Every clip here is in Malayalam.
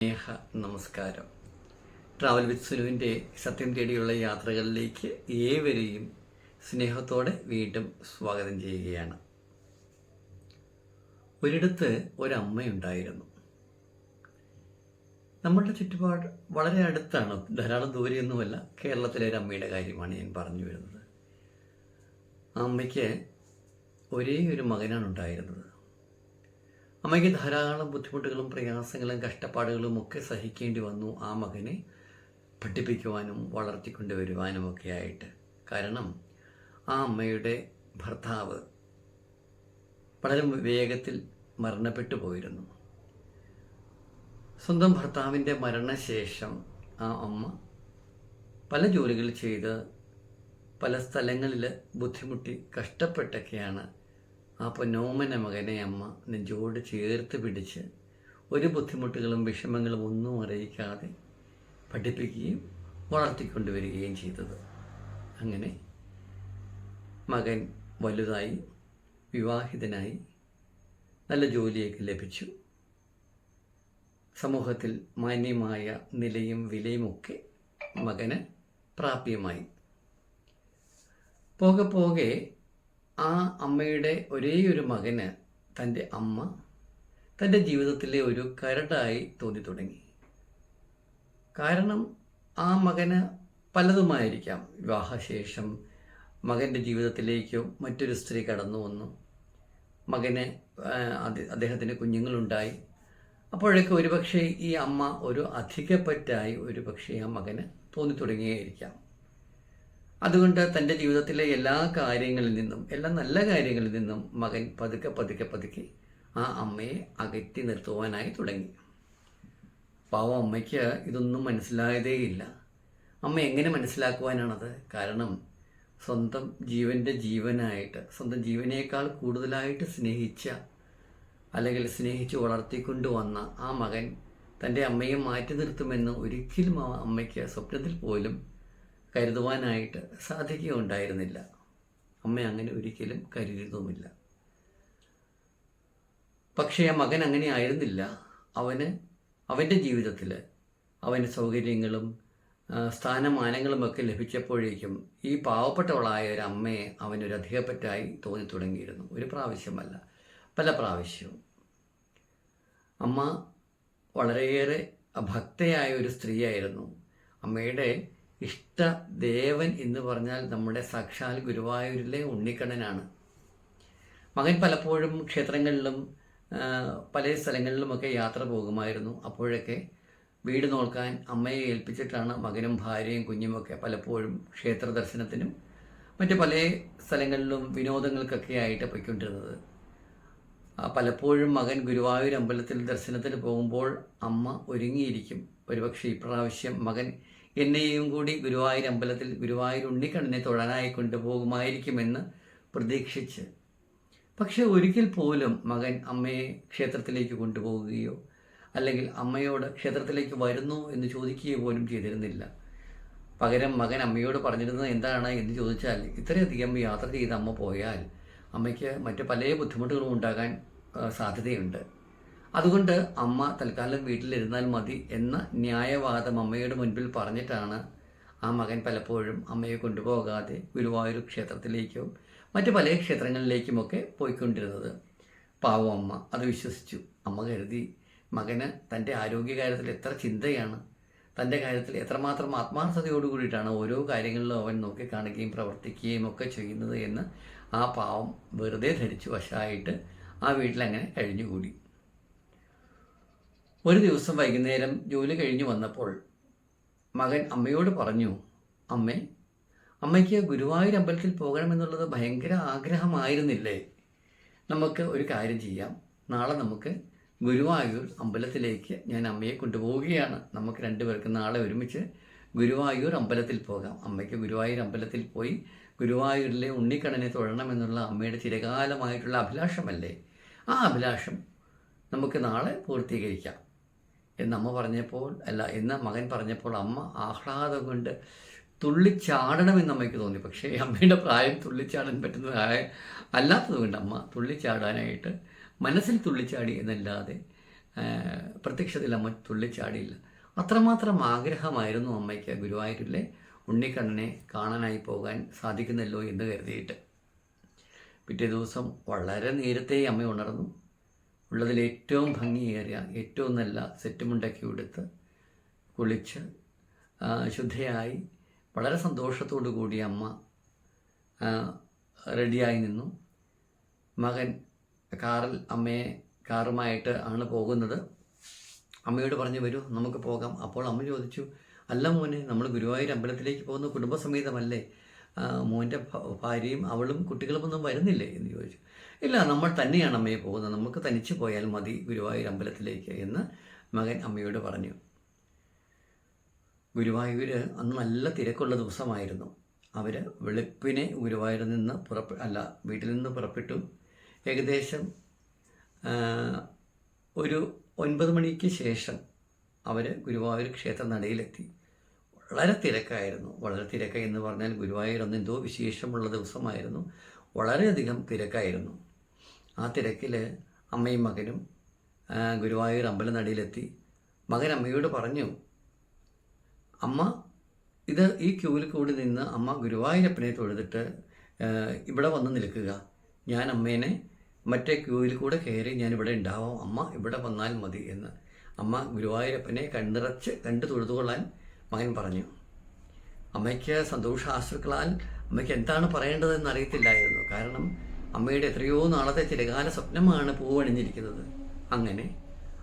സ്നേഹ നമസ്കാരം. ട്രാവൽ വിത്ത് സുനുവിന്റെ സത്യം തേടിയുള്ള യാത്രകളിലേക്ക് ഏവരെയും സ്നേഹത്തോടെ വീണ്ടും സ്വാഗതം ചെയ്യുകയാണ്. ഒരിടത്ത് ഒരമ്മയുണ്ടായിരുന്നു. നമ്മളുടെ ചുറ്റുപാട് വളരെ അടുത്താണ് ധാരാളം ദൂരെയൊന്നുമല്ല കേരളത്തിലെ ഒരു അമ്മയുടെ കാര്യമാണ് ഞാൻ പറഞ്ഞു വരുന്നത്. ആ അമ്മയ്ക്ക് ഒരേ ഒരു മകനാണ് ഉണ്ടായിരുന്നത് അമ്മയ്ക്ക് ധാരാളം ബുദ്ധിമുട്ടുകളും പ്രയാസങ്ങളും കഷ്ടപ്പാടുകളും ഒക്കെ സഹിക്കേണ്ടി വന്നു ആ മകനെ പഠിപ്പിക്കുവാനും വളർത്തിക്കൊണ്ടുവരുവാനും ഒക്കെ ആയിട്ട്. കാരണം ആ അമ്മയുടെ ഭർത്താവ് വളരെ വേഗത്തിൽ മരണപ്പെട്ടു പോയിരുന്നു. സ്വന്തം ഭർത്താവിന്റെ മരണശേഷം ആ അമ്മ പല ജോലികൾ ചെയ്ത് പല സ്ഥലങ്ങളിൽ ബുദ്ധിമുട്ടി കഷ്ടപ്പെട്ടൊക്കെയാണ് ആ നോമന മകനെ അമ്മ നെഞ്ചോട് ചേർത്ത് പിടിച്ച് ഒരു ബുദ്ധിമുട്ടുകളും വിഷമങ്ങളും ഒന്നും അറിയിക്കാതെ പഠിപ്പിക്കുകയും വളർത്തിക്കൊണ്ടുവരികയും ചെയ്തത്. അങ്ങനെ മകൻ വലുതായി വിവാഹിതനായി നല്ല ജോലിയൊക്കെ ലഭിച്ചു. സമൂഹത്തിൽ മാന്യമായ നിലയും വിലയുമൊക്കെ മകന് പ്രാപ്യമായി. പോകെ പോകെ ആ അമ്മയുടെ ഒരേ ഒരു മകന് തന്റെ അമ്മ തന്റെ ജീവിതത്തിലെ ഒരു കരടായി തോന്നി തുടങ്ങി. കാരണം ആ മകന് പലതുമായിരിക്കാം. വിവാഹശേഷം മകന്റെ ജീവിതത്തിലേക്കോ മറ്റൊരു സ്ത്രീ കടന്നു വന്നു. മകന് അദ്ദേഹത്തിന് കുഞ്ഞുങ്ങളുണ്ടായി. അപ്പോഴൊക്കെ ഒരുപക്ഷെ ഈ അമ്മ ഒരു അധികപ്പറ്റായി ഒരുപക്ഷെ ആ മകന് തോന്നി തുടങ്ങിയായിരിക്കാം അതുകൊണ്ട് തന്റെ ജീവിതത്തിലെ എല്ലാ കാര്യങ്ങളിൽ നിന്നും എല്ലാ നല്ല കാര്യങ്ങളിൽ നിന്നും മകൻ പതുക്കെ പതുക്കെ പതുക്കെ ആ അമ്മയെ അകറ്റി നിർത്തുവാനായി തുടങ്ങി. പാവം അമ്മയ്ക്ക് ഇതൊന്നും മനസ്സിലായതേയില്ല അമ്മ എങ്ങനെ മനസ്സിലാക്കുവാനാണത്? കാരണം സ്വന്തം ജീവന്റെ ജീവനായിട്ട് സ്വന്തം ജീവനേക്കാൾ കൂടുതലായിട്ട് സ്നേഹിച്ച അല്ലെങ്കിൽ സ്നേഹിച്ച് വളർത്തിക്കൊണ്ടു വന്ന ആ മകൻ തന്റെ അമ്മയെ മാറ്റി നിർത്തുമെന്ന് ഒരിക്കലും ആ അമ്മയ്ക്ക് സ്വപ്നത്തിൽ പോലും കരുതുവാനായിട്ട് സാധിക്കുകയുണ്ടായിരുന്നില്ല. അമ്മ അങ്ങനെ ഒരിക്കലും കരുതുന്നുമില്ല. പക്ഷേ ആ മകൻ അങ്ങനെ ആയിരുന്നില്ല. അവന് അവന്റെ ജീവിതത്തിൽ അവന് സൗകര്യങ്ങളും സ്ഥാനമാനങ്ങളും ഒക്കെ ലഭിച്ചപ്പോഴേക്കും ഈ പാവപ്പെട്ടവളായ ഒരു അമ്മയെ അവനൊരു അധികപ്പറ്റായി തോന്നി തുടങ്ങിയിരുന്നു ഒരു പ്രാവശ്യമല്ല പല പ്രാവശ്യവും. അമ്മ വളരെയേറെ ഭക്തയായ ഒരു സ്ത്രീയായിരുന്നു. അമ്മയുടെ ഇഷ്ട ദേവൻ എന്ന് പറഞ്ഞാൽ നമ്മുടെ സാക്ഷാൽ ഗുരുവായൂരിലെ ഉണ്ണിക്കണ്ണനാണ്. മകൻ പലപ്പോഴും ക്ഷേത്രങ്ങളിലും പല സ്ഥലങ്ങളിലുമൊക്കെ യാത്ര പോകുമായിരുന്നു. അപ്പോഴൊക്കെ വീട് നോക്കാൻ അമ്മയെ ഏൽപ്പിച്ചിട്ടാണ് മകനും ഭാര്യയും കുഞ്ഞുമൊക്കെ പലപ്പോഴും ക്ഷേത്ര ദർശനത്തിനും മറ്റ് പല സ്ഥലങ്ങളിലും വിനോദങ്ങൾക്കൊക്കെ ആയിട്ട് പോയിക്കൊണ്ടിരുന്നത്. പലപ്പോഴും മകൻ ഗുരുവായൂർ അമ്പലത്തിൽ ദർശനത്തിന് പോകുമ്പോൾ അമ്മ ഒരുങ്ങിയിരിക്കും. ഒരുപക്ഷെ ഇപ്രാവശ്യം മകൻ എന്നെയും കൂടി ഗുരുവായൂർ അമ്പലത്തിൽ ഗുരുവായൂർ ഉണ്ണിക്കണ്ണനെ തൊഴാനായി കൊണ്ടുപോകുമായിരിക്കുമെന്ന് പ്രതീക്ഷിച്ച്. പക്ഷെ ഒരിക്കൽ പോലും മകൻ അമ്മയെ ക്ഷേത്രത്തിലേക്ക് കൊണ്ടുപോകുകയോ അല്ലെങ്കിൽ അമ്മയോട് ക്ഷേത്രത്തിലേക്ക് വരുന്നു എന്ന് ചോദിക്കുകയോ പോലും ചെയ്തിരുന്നില്ല. പകരം മകൻ അമ്മയോട് പറഞ്ഞിരുന്നത് എന്താണ് എന്ന് ചോദിച്ചാൽ ഇത്രയധികം യാത്ര ചെയ്ത് അമ്മ പോയാൽ അമ്മയ്ക്ക് മറ്റു പല ബുദ്ധിമുട്ടുകളും ഉണ്ടാകാൻ സാധ്യതയുണ്ട്. അതുകൊണ്ട് അമ്മ തൽക്കാലം വീട്ടിലിരുന്നാൽ മതി എന്ന ന്യായവാദം അമ്മയുടെ മുൻപിൽ പറഞ്ഞിട്ടാണ് ആ മകൻ പലപ്പോഴും അമ്മയെ കൊണ്ടുപോകാതെ ഗുരുവായൂർ ക്ഷേത്രത്തിലേക്കോ മറ്റ് പല ക്ഷേത്രങ്ങളിലേക്കുമൊക്കെ പോയിക്കൊണ്ടിരുന്നത്. പാവം അമ്മ അത് വിശ്വസിച്ചു. അമ്മ കരുതി മകന് തന്റെ ആരോഗ്യകാര്യത്തിൽ എത്ര ചിന്തയാണ് തന്റെ കാര്യത്തിൽ എത്രമാത്രം ആത്മാർത്ഥതയോടു കൂടിയിട്ടാണ് ഓരോ കാര്യങ്ങളിലും അവൻ നോക്കി കാണുകയും പ്രവർത്തിക്കുകയും ഒക്കെ ചെയ്യുന്നത് എന്ന് ആ പാവം വെറുതെ ധരിച്ചു വശമായിട്ട് ആ വീട്ടിലങ്ങനെ കഴിഞ്ഞുകൂടി. ഒരു ദിവസം വൈകുന്നേരം ജോലി കഴിഞ്ഞു വന്നപ്പോൾ മകൻ അമ്മയോട് പറഞ്ഞു അമ്മേ അമ്മയ്ക്ക് ഗുരുവായൂർ അമ്പലത്തിൽ പോകണമെന്നുള്ളത് ഭയങ്കര ആഗ്രഹമായിരുന്നില്ലേ? നമുക്ക് ഒരു കാര്യം ചെയ്യാം. നാളെ നമുക്ക് ഗുരുവായൂർ അമ്പലത്തിലേക്ക് ഞാൻ അമ്മയെ കൊണ്ടുപോവുകയാണ്. നമുക്ക് രണ്ടുപേർക്ക് നാളെ ഒരുമിച്ച് ഗുരുവായൂർ അമ്പലത്തിൽ പോകാം. അമ്മയ്ക്ക് ഗുരുവായൂർ അമ്പലത്തിൽ പോയി ഗുരുവായൂരിലെ ഉണ്ണിക്കണ്ണനെ തൊഴണമെന്നുള്ള അമ്മയുടെ ചിരകാലമായിട്ടുള്ള അഭിലാഷമല്ലേ? ആ അഭിലാഷം നമുക്ക് നാളെ പൂർത്തീകരിക്കാം. എന്ന് അമ്മ പറഞ്ഞപ്പോൾ അല്ല എന്ന് മകൻ പറഞ്ഞപ്പോൾ അമ്മ ആഹ്ലാദം കൊണ്ട് തുള്ളിച്ചാടണമെന്ന് അമ്മയ്ക്ക് തോന്നി. പക്ഷേ അമ്മയുടെ പ്രായം തുള്ളിച്ചാടാൻ പറ്റുന്നതായ അല്ലാത്തതുകൊണ്ട് അമ്മ തുള്ളിച്ചാടാനായിട്ട് മനസ്സിൽ തുള്ളിച്ചാടി എന്നല്ലാതെ പ്രത്യക്ഷത്തിൽ അമ്മ തുള്ളിച്ചാടിയില്ല. അത്രമാത്രം ആഗ്രഹമായിരുന്നു അമ്മയ്ക്ക് ഗുരുവായൂരിലെ ഉണ്ണിക്കണ്ണനെ കാണാനായി പോകാൻ സാധിക്കുന്നല്ലോ എന്ന് കരുതിയിട്ട്. പിറ്റേ ദിവസം വളരെ നേരത്തെ അമ്മ ഉണർന്നു. ഉള്ളതിൽ ഏറ്റവും ഭംഗിയേറിയ ഏറ്റവും നല്ല സെറ്റുമുണ്ടൊക്കെ ഉടുത്ത് കുളിച്ച് ശുദ്ധയായി വളരെ സന്തോഷത്തോടു കൂടി അമ്മ റെഡിയായി നിന്നു. മകൻ കാറിൽ അമ്മയെ കാറുമായിട്ട് ആണ് പോകുന്നത്. അമ്മയോട് പറഞ്ഞു വരൂ നമുക്ക് പോകാം. അപ്പോൾ അമ്മ ചോദിച്ചു അല്ല മോനെ നമ്മൾ ഗുരുവായൂർ അമ്പലത്തിലേക്ക് പോകുന്ന കുടുംബസമേതമല്ലേ? മോന്റെ ഭാര്യയും അവളും കുട്ടികളും ഒന്നും വരുന്നില്ലേ എന്ന് ചോദിച്ചു. ഇല്ല നമ്മൾ തന്നെയാണ് അമ്മയെ പോകുന്നത്. നമുക്ക് തനിച്ച് പോയാൽ മതി ഗുരുവായൂർ അമ്പലത്തിലേക്ക് എന്ന് മകൻ അമ്മയോട് പറഞ്ഞു. ഗുരുവായൂർ അന്ന് നല്ല തിരക്കുള്ള ദിവസമായിരുന്നു. അവർ വെളുപ്പിനെ ഗുരുവായൂരിൽ നിന്ന് പുറപ്പെ അല്ല വീട്ടിൽ നിന്ന് പുറപ്പെട്ടു. ഏകദേശം ഒരു ഒൻപത് മണിക്ക് ശേഷം അവർ ഗുരുവായൂർ ക്ഷേത്ര നടയിലെത്തി വളരെ തിരക്കായിരുന്നു. വളരെ തിരക്ക് എന്ന് പറഞ്ഞാൽ ഗുരുവായൂർ അന്ന് എന്തോ വിശേഷമുള്ള ദിവസമായിരുന്നു. വളരെയധികം തിരക്കായിരുന്നു. ആ തിരക്കിൽ അമ്മയും മകനും ഗുരുവായൂർ അമ്പലനടിയിലെത്തി. മകൻ അമ്മയോട് പറഞ്ഞു അമ്മ ഇത് ഈ ക്യൂവിൽ കൂടി നിന്ന് അമ്മ ഗുരുവായൂരപ്പനെ തൊഴുതിട്ട് ഇവിടെ വന്ന് നിൽക്കുക. ഞാൻ അമ്മേനെ മറ്റേ ക്യൂവിൽ കൂടെ കയറി ഞാൻ ഇവിടെ ഉണ്ടാവാം. അമ്മ ഇവിടെ വന്നാൽ മതി എന്ന്. അമ്മ ഗുരുവായൂരപ്പനെ കണ്ണിറച്ച് കണ്ടു തൊഴുതുകൊള്ളാൻ മകൻ പറഞ്ഞു അമ്മയ്ക്ക് സന്തോഷാശ്രുക്കളാൽ അമ്മയ്ക്ക് എന്താണ് പറയേണ്ടതെന്ന് അറിയത്തില്ലായിരുന്നു. കാരണം അമ്മയുടെ എത്രയോ നാളത്തെ ചിരകാല സ്വപ്നമാണ് പൂവണിഞ്ഞിരിക്കുന്നത് അങ്ങനെ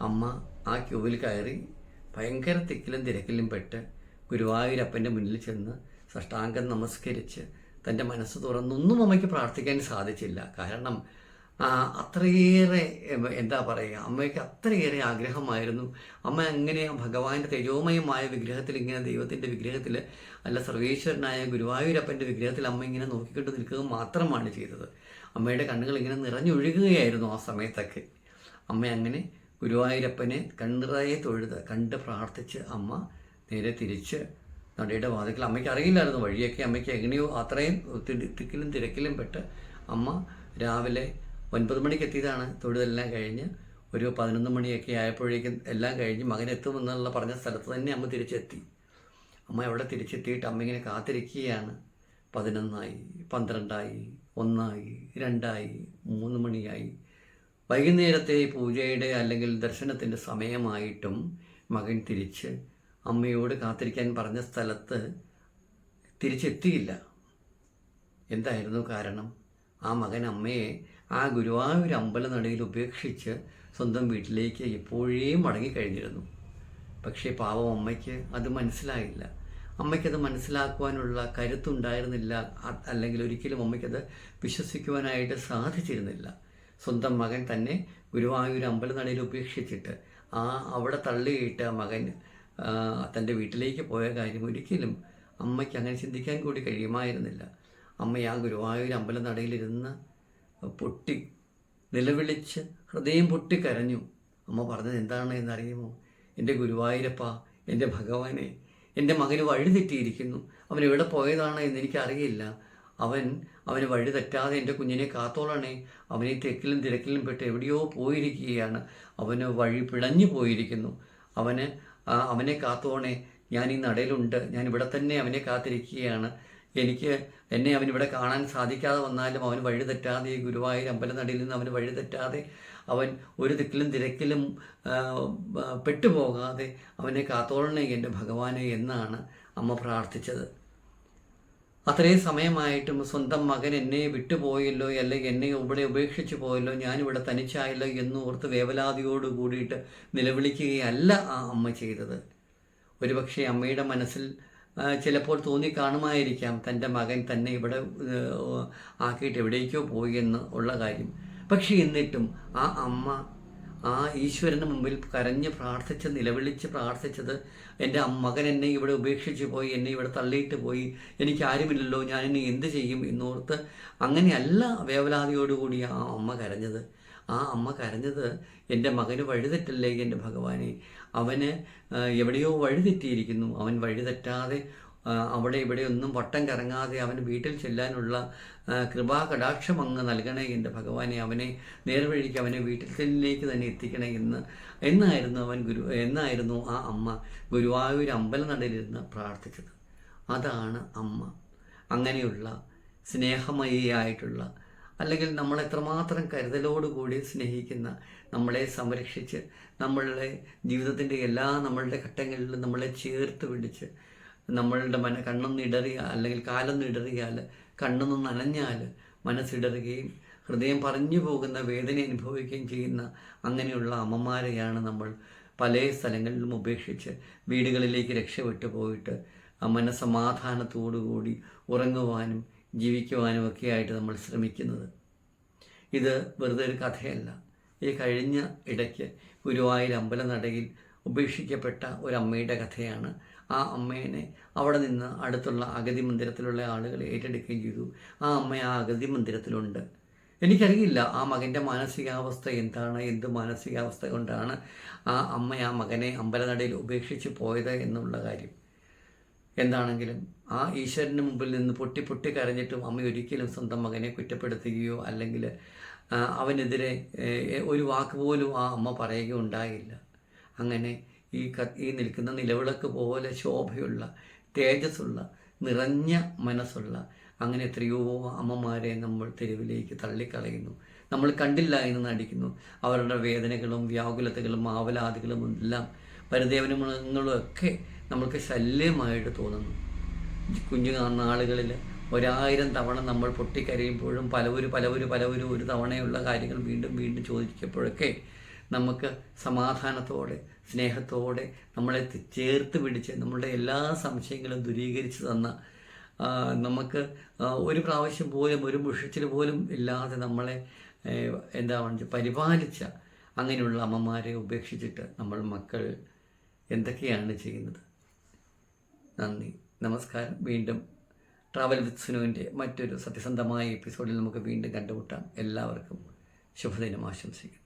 അമ്മ ആ ക്യൂവിൽ കയറി ഭയങ്കര തിക്കിലും തിരക്കിലും പെട്ട് ഗുരുവായൂരപ്പന്റെ മുന്നിൽ ചെന്ന് സഷ്ടാംഗം നമസ്കരിച്ച് തന്റെ മനസ്സ് തുറന്നൊന്നും അമ്മയ്ക്ക് പ്രാർത്ഥിക്കാൻ സാധിച്ചില്ല. കാരണം അത്രയേറെ എന്താ പറയുക അമ്മയ്ക്ക് അത്രയേറെ ആഗ്രഹമായിരുന്നു. അമ്മ അങ്ങനെ ഭഗവാന്റെ തേജോമയമായ വിഗ്രഹത്തിൽ ഇങ്ങനെ ദൈവത്തിന്റെ വിഗ്രഹത്തിൽ അല്ല സർവേശ്വരനായ ഗുരുവായൂരപ്പന്റെ വിഗ്രഹത്തിൽ അമ്മ ഇങ്ങനെ നോക്കിക്കൊണ്ട് നിൽക്കുക മാത്രമാണ് ചെയ്തത്. അമ്മയുടെ കണ്ണുകൾ ഇങ്ങനെ നിറഞ്ഞൊഴുകുകയായിരുന്നു ആ സമയത്തൊക്കെ. അമ്മ അങ്ങനെ ഗുരുവായൂരപ്പനെ കണ്ണിറയെ തൊഴുത് കണ്ട് പ്രാർത്ഥിച്ച് അമ്മ നേരെ തിരിച്ച് നടയുടെ വാതിക്കൽ അമ്മയ്ക്ക് അറിയില്ലായിരുന്നു വഴിയൊക്കെ. അമ്മയ്ക്ക് എങ്ങനെയോ അത്രയും തിക്കിലും തിരക്കിലും പെട്ട് അമ്മ രാവിലെ ഒൻപത് മണിക്ക് എത്തിയതാണ് തൊഴുതെല്ലാം കഴിഞ്ഞ് ഒരു പതിനൊന്ന് മണിയൊക്കെ ആയപ്പോഴേക്കും എല്ലാം കഴിഞ്ഞ് മകൻ എത്തുമെന്നുള്ള പറഞ്ഞ സ്ഥലത്ത് തന്നെ അമ്മ തിരിച്ചെത്തി. അമ്മ അവിടെ തിരിച്ചെത്തിയിട്ട് അമ്മ ഇങ്ങനെ കാത്തിരിക്കുകയാണ്. പതിനൊന്നായി പന്ത്രണ്ടായി ഒന്നായി രണ്ടായി മൂന്ന് മണിയായി. വൈകുന്നേരത്തെ പൂജയുടെ അല്ലെങ്കിൽ ദർശനത്തിന്റെ സമയമായിട്ടും മകൻ തിരിച്ച് അമ്മയോട് കാത്തിരിക്കാൻ പറഞ്ഞ സ്ഥലത്ത് തിരിച്ചെത്തിയില്ല. എന്തായിരുന്നു കാരണം? ആ മകൻ അമ്മയെ ആ ഗുരുവായൂർ അമ്പലനടയിൽ ഉപേക്ഷിച്ച് സ്വന്തം വീട്ടിലേക്ക് എപ്പോഴേ മടങ്ങിക്കഴിഞ്ഞിരുന്നു. പക്ഷേ പാവം അമ്മയ്ക്ക് അത് മനസ്സിലായില്ല. അമ്മയ്ക്കത് മനസ്സിലാക്കുവാനുള്ള കരുത്തുണ്ടായിരുന്നില്ല. അല്ലെങ്കിൽ ഒരിക്കലും അമ്മയ്ക്കത് വിശ്വസിക്കുവാനായിട്ട് സാധിച്ചിരുന്നില്ല. സ്വന്തം മകൻ തന്നെ ഗുരുവായൂർ അമ്പലനടയിൽ ഉപേക്ഷിച്ചിട്ട് ആ അവിടെ തള്ളിയിട്ട മകൻ തന്റെ വീട്ടിലേക്ക് പോയ കാര്യം ഒരിക്കലും അമ്മയ്ക്ക് അങ്ങനെ ചിന്തിക്കാൻ കൂടി കഴിയുമായിരുന്നില്ല. അമ്മ ആ ഗുരുവായൂർ അമ്പലനടയിലിരുന്ന് പൊട്ടി നിലവിളിച്ച് ഹൃദയം പൊട്ടി കരഞ്ഞു. അമ്മ പറഞ്ഞത് എന്താണ് എന്നറിയുമോ? എന്റെ ഗുരുവായൂരപ്പ എന്റെ ഭഗവാനെ എന്റെ മകന് വഴി തെറ്റിയിരിക്കുന്നു. അവൻ എവിടെ പോയതാണ് എന്ന് എനിക്കറിയില്ല അവൻ അവന് വഴി തെറ്റാതെ എന്റെ കുഞ്ഞിനെ കാത്തോളണേ. അവനെ തെക്കിലും തിരക്കിലും പെട്ട് എവിടെയോ പോയിരിക്കുകയാണ്. അവന് വഴി പിളഞ്ഞു പോയിരിക്കുന്നു. അവന് അവനെ കാത്തോണേ. ഞാൻ ഈ നടയിലുണ്ട്. ഞാൻ ഇവിടെ തന്നെ അവനെ കാത്തിരിക്കുകയാണ്. എനിക്ക് എന്നെ അവൻ ഇവിടെ കാണാൻ സാധിക്കാതെ വന്നാലും അവൻ വഴി തെറ്റാതെ ഈ ഗുരുവായൂർ അമ്പലനടയിൽ നിന്ന് അവന് വഴി തെറ്റാതെ അവൻ ഒരു തിക്കിലും തിരക്കിലും പെട്ടുപോകാതെ അവനെ കാത്തോളണേ എന്റെ ഭഗവാനെ എന്നാണ് അമ്മ പ്രാർത്ഥിച്ചത്. അത്രയും സമയമായിട്ടും സ്വന്തം മകൻ എന്നെ വിട്ടുപോയല്ലോ അല്ലെങ്കിൽ എന്നെ ഇവിടെ ഉപേക്ഷിച്ചു പോയല്ലോ ഞാനിവിടെ തനിച്ചായല്ലോ എന്ന് ഓർത്ത് വേവലാതിയോട് കൂടിയിട്ട് നിലവിളിക്കുകയല്ല ആ അമ്മ ചെയ്തത്. ഒരുപക്ഷെ അമ്മയുടെ മനസ്സിൽ ചിലപ്പോൾ തോന്നി കാണുമായിരിക്കാം തന്റെ മകൻ തന്നെ ഇവിടെ ആക്കിയിട്ട് എവിടേക്കോ പോയി എന്ന് ഉള്ള കാര്യം. പക്ഷേ എന്നിട്ടും ആ അമ്മ ആ ഈശ്വരന് മുമ്പിൽ കരഞ്ഞ് പ്രാർത്ഥിച്ച് നിലവിളിച്ച് പ്രാർത്ഥിച്ചത് എന്റെ മകൻ എന്നെ ഇവിടെ ഉപേക്ഷിച്ച് പോയി എന്നെ ഇവിടെ തള്ളിയിട്ട് പോയി എനിക്ക് ആരുമില്ലല്ലോ ഞാൻ ഇനി എന്ത് ചെയ്യും എന്നോർത്ത് അങ്ങനെയല്ല വേവലാതിയോടുകൂടി ആ അമ്മ കരഞ്ഞത്. ആ അമ്മ കരഞ്ഞത് എന്റെ മകന് വഴിതെറ്റല്ലേ എന്റെ ഭഗവാനെ? അവന് എവിടെയോ വഴിതെറ്റിയിരിക്കുന്നു. അവൻ വഴിതെറ്റാതെ അവിടെ ഇവിടെ ഒന്നും വട്ടം കറങ്ങാതെ അവന് വീട്ടിൽ ചെല്ലാനുള്ള കൃപാ കടാക്ഷം അങ്ങ് നൽകണേ എന്റെ ഭഗവാനെ. അവനെ നേർവഴിക്ക് അവനെ വീട്ടിൽ ചെല്ലിലേക്ക് തന്നെ എത്തിക്കണേ എന്ന് എന്നായിരുന്നു അവൻ ഗുരു എന്നായിരുന്നു ആ അമ്മ ഗുരുവായൂർ അമ്പലനടയിലിരുന്ന് പ്രാർത്ഥിച്ചത്. അതാണ് അമ്മ. അങ്ങനെയുള്ള സ്നേഹമയിയായിട്ടുള്ള അല്ലെങ്കിൽ നമ്മൾ എത്രമാത്രം കരുതലോടുകൂടി സ്നേഹിക്കുന്ന നമ്മളെ സംരക്ഷിച്ച് നമ്മളുടെ ജീവിതത്തിന്റെ എല്ലാ നമ്മളുടെ ഘട്ടങ്ങളിലും നമ്മളെ ചേർത്ത് പിടിച്ച് നമ്മളുടെ മന കണ്ണൊന്ന് ഇടറിയ അല്ലെങ്കിൽ കാലൊന്ന് ഇടറിയാൽ കണ്ണൊന്ന് നനഞ്ഞാൽ മനസ്സിടറുകയും ഹൃദയം പറഞ്ഞു പോകുന്ന വേദന അനുഭവിക്കുകയും ചെയ്യുന്ന അങ്ങനെയുള്ള അമ്മമാരെയാണ് നമ്മൾ പല സ്ഥലങ്ങളിലും ഉപേക്ഷിച്ച് വീടുകളിലേക്ക് രക്ഷപ്പെട്ടു പോയിട്ട് ആ മനസ്സമാധാനത്തോടുകൂടി ഉറങ്ങുവാനും ജീവിക്കുവാനും ഒക്കെയായിട്ട് നമ്മൾ ശ്രമിക്കുന്നത്. ഇത് വെറുതെ ഒരു കഥയല്ല. ഈ കഴിഞ്ഞ ഇടയ്ക്ക് ഗുരുവായൂർ അമ്പലനടയിൽ ഉപേക്ഷിക്കപ്പെട്ട ഒരമ്മയുടെ കഥയാണ്. ആ അമ്മേനെ അവിടെ നിന്ന് അടുത്തുള്ള അഗതി മന്ദിരത്തിലുള്ള ആളുകൾ ഏറ്റെടുക്കുകയും ചെയ്തു. ആ അമ്മ ആ അഗതി മന്ദിരത്തിലുണ്ട്. എനിക്കറിയില്ല ആ മകന്റെ മാനസികാവസ്ഥ എന്താണ് എന്ത് മാനസികാവസ്ഥ കൊണ്ടാണ് ആ അമ്മ ആ മകനെ അമ്പലനടയിൽ ഉപേക്ഷിച്ച് പോയത് എന്നുള്ള കാര്യം. എന്താണെങ്കിലും ആ ഈശ്വരന് മുമ്പിൽ നിന്ന് പൊട്ടി പൊട്ടി കരഞ്ഞിട്ടും അമ്മ ഒരിക്കലും സ്വന്തം മകനെ കുറ്റപ്പെടുത്തുകയോ അല്ലെങ്കിൽ അവനെതിരെ ഒരു വാക്ക് പോലും ആ അമ്മ പറയുകയോ ഉണ്ടായില്ല അങ്ങനെ ഈ ക ഈ നിൽക്കുന്ന നിലവിളക്ക് പോലെ ശോഭയുള്ള തേജസ്സുള്ള നിറഞ്ഞ മനസ്സുള്ള അങ്ങനെ എത്രയോ അമ്മമാരെ നമ്മൾ തെരുവിലേക്ക് തള്ളിക്കളയുന്നു. നമ്മൾ കണ്ടില്ല എന്ന് നടിക്കുന്നു. അവരുടെ വേദനകളും വ്യാകുലതകളും ആവലാദികളും എല്ലാം ഒക്കെ നമ്മൾക്ക് ശല്യമായിട്ട് തോന്നുന്നു. കുഞ്ഞു നാളുകളിൽ ഒരായിരം തവണ നമ്മൾ പൊട്ടിക്കരയുമ്പോഴും പലവരും പലവരും പലവരും ഒരു തവണയുള്ള കാര്യങ്ങൾ വീണ്ടും വീണ്ടും ചോദിക്കുമ്പോഴൊക്കെ നമുക്ക് സമാധാനത്തോടെ സ്നേഹത്തോടെ നമ്മളെ ചേർത്ത് പിടിച്ച് നമ്മളുടെ എല്ലാ സംശയങ്ങളും ദൂരീകരിച്ച് തന്ന നമുക്ക് ഒരു പ്രാവശ്യം പോലും ഒരു മുഷിച്ചിൽ പോലും ഇല്ലാതെ നമ്മളെ എന്താ പറയുക പരിപാലിച്ച അങ്ങനെയുള്ള അമ്മമാരെ ഉപേക്ഷിച്ചിട്ട് നമ്മൾ മക്കൾ എന്തൊക്കെയാണ് ചെയ്യുന്നത്? നന്ദി. നമസ്കാരം. വീണ്ടും ട്രാവൽ വിത്ത് സുനുവിന്റെ മറ്റൊരു സത്യസന്ധമായ എപ്പിസോഡിൽ നമുക്ക് വീണ്ടും കണ്ടുമുട്ടാം. എല്ലാവർക്കും ശുഭദിനം ആശംസിക്കുന്നു.